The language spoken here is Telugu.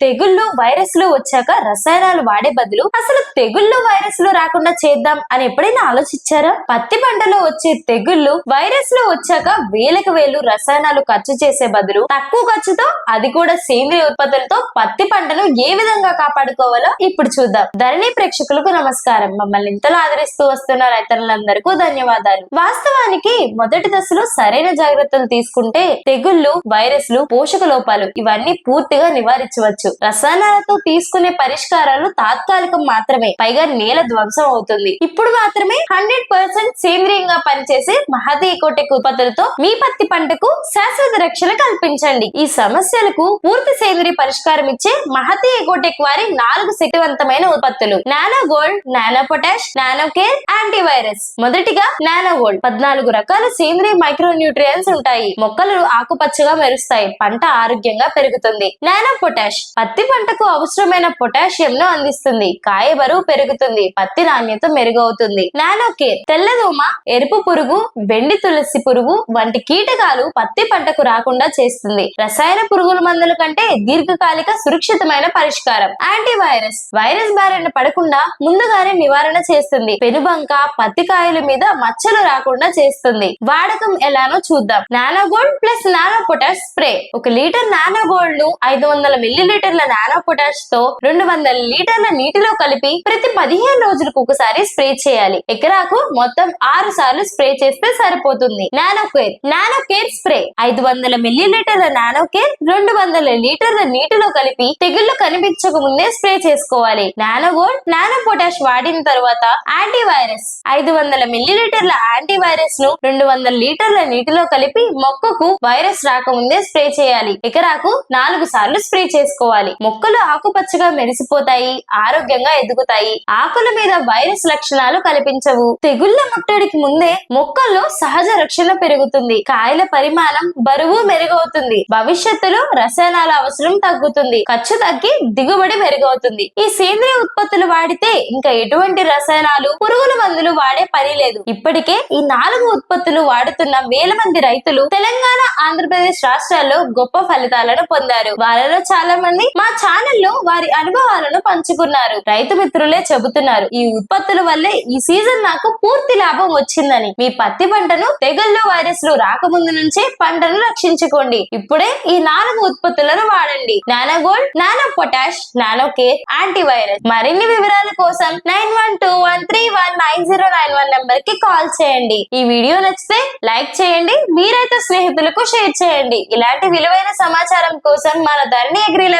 తెగుళ్ళు వైరస్లు వచ్చాక రసాయనాలు వాడే బదులు అసలు తెగుళ్ళు వైరస్లు రాకుండా చేద్దాం అని ఎప్పుడైనా ఆలోచించారా? పత్తి పంటలో వచ్చే తెగుళ్ళు వైరస్లు వచ్చాక వేలకు వేలు రసాయనాలు ఖర్చు చేసే బదులు తక్కువ ఖర్చుతో అది కూడా సేంద్రియ ఉత్పత్తులతో పత్తి పంటను ఏ విధంగా కాపాడుకోవాలో ఇప్పుడు చూద్దాం. ధరణి ప్రేక్షకులకు నమస్కారం. మమ్మల్ని ఇంతలో ఆదరిస్తూ వస్తున్న రైతులందరికీ ధన్యవాదాలు. వాస్తవానికి మొదటి దశలో సరైన జాగ్రత్తలు తీసుకుంటే తెగుళ్ళు వైరస్లు పోషక లోపాలు ఇవన్నీ పూర్తిగా నివారించవచ్చు. రసాయనాలతో తీసుకునే పరిష్కారాలు తాత్కాలికం మాత్రమే. పైగా నేల ధ్వంసం అవుతుంది. ఇప్పుడు మాత్రమే హండ్రెడ్ పర్సెంట్ సేంద్రియంగా పనిచేసే మహతి ఎకోటెక్ ఉత్పత్తులతో మీ పత్తి పంటకు శాశ్వత రక్షణ కల్పించండి. ఈ సమస్యలకు పూర్తి సేంద్రియ పరిష్కారం ఇచ్చే మహతి ఎకోటెక్ వారి నాలుగు శక్తివంతమైన ఉత్పత్తులు. Nano gold nano potash nano care antivirus. మొదటిగా నానో గోల్డ్. పద్నాలుగు రకాల సేంద్రియ మైక్రో న్యూట్రియన్స్ ఉంటాయి. మొక్కలు ఆకుపచ్చగా మెరుస్తాయి. పంట ఆరోగ్యంగా పెరుగుతుంది. Nano potash. పత్తి పంటకు అవసరమైన పొటాషియం ను అందిస్తుంది. కాయ బరువు పెరుగుతుంది. పత్తి నాణ్యత మెరుగవుతుంది. నానో కేర్ తెల్లదోమ ఎరుపు పురుగు వెండి తులసి పురుగు వంటి కీటకాలు పత్తి పంటకు రాకుండా చేస్తుంది. రసాయన పురుగుల మందుల కంటే దీర్ఘకాలిక సురక్షితమైన పరిష్కారం. యాంటీవైరస్ వైరస్ బారిన పడకుండా ముందుగానే నివారణ చేస్తుంది. పెనుబంక పత్తి కాయల మీద మచ్చలు రాకుండా చేస్తుంది. వాడకం ఎలానో చూద్దాం. Nano gold plus nano potash spray. ఒక లీటర్ నానో గోల్డ్ను ఐదు వందల మిల్లీలీటర్ లీటర్ల నానో పొటాష్తో రెండు వందల లీటర్ల నీటిలో కలిపి ప్రతి పదిహేను రోజులకు ఒకసారి స్ప్రే చేయాలి. ఎకరాకు మొత్తం ఆరు సార్లు స్ప్రే చేస్తే సరిపోతుంది. Nano care nano care spray. ఐదు వందల మిల్లీ లీటర్ల నానో కేర్ రెండు వందల లీటర్ల నీటిలో కలిపి తెగుళ్ళు కనిపించక ముందే స్ప్రే చేసుకోవాలి. నానో గోల్డ్ నానో పొటాష్ వాడిన తర్వాత యాంటీవైరస్. ఐదు వందల మిల్లీ లీటర్ల యాంటీవైరస్ను రెండు వందల లీటర్ల నీటిలో కలిపి మొక్కకు వైరస్ రాకముందే స్ప్రే చేయాలి. ఎకరాకు నాలుగు సార్లు స్ప్రే చేసుకోవాలి. మొక్కలు ఆకుపచ్చగా మెరిసిపోతాయి ఆరోగ్యంగా ఎదుగుతాయి. ఆకుల మీద వైరస్ లక్షణాలు కనిపించవు. తెగుళ్ళ ముట్టడికి ముందే మొక్కల్లో సహజ రక్షణ పెరుగుతుంది. కాయల పరిమాణం బరువు మెరుగవుతుంది. భవిష్యత్తులో రసాయనాల అవసరం తగ్గుతుంది. ఖర్చు తగ్గి దిగుబడి మెరుగవుతుంది. ఈ సేంద్రియ ఉత్పత్తులు వాడితే ఇంకా ఎటువంటి రసాయనాలు పురుగుల మందులు వాడే పని లేదు. ఇప్పటికే ఈ నాలుగు ఉత్పత్తులు వాడుతున్న వేల మంది రైతులు తెలంగాణ ఆంధ్రప్రదేశ్ రాష్ట్రాల్లో గొప్ప ఫలితాలను పొందారు. వారిలో చాలా మంది మా ఛానల్లో వారి అనుభవాలను పంచుకున్నారు. రైతు మిత్రులే చెబుతున్నారు ఈ ఉత్పత్తుల వల్లే ఈ సీజన్ నాకు పూర్తి లాభం వచ్చిందని. మీ పత్తి పంటను తెగుళ్ళు వైరస్లు రాకముందు నుంచే పంటను రక్షించుకోండి. ఇప్పుడే ఈ నాలుగు ఉత్పత్తులను వాడండి. Nano gold nano potash nano care antivirus మరిన్ని వివరాల కోసం nine one two one three one nine zero nine one నెంబర్కి కాల్ చేయండి. ఈ వీడియో నచ్చితే లైక్ చేయండి మీరైతే స్నేహితులకు షేర్ చేయండి. ఇలాంటి విలువైన సమాచారం కోసం మన ధరణి అగ్రి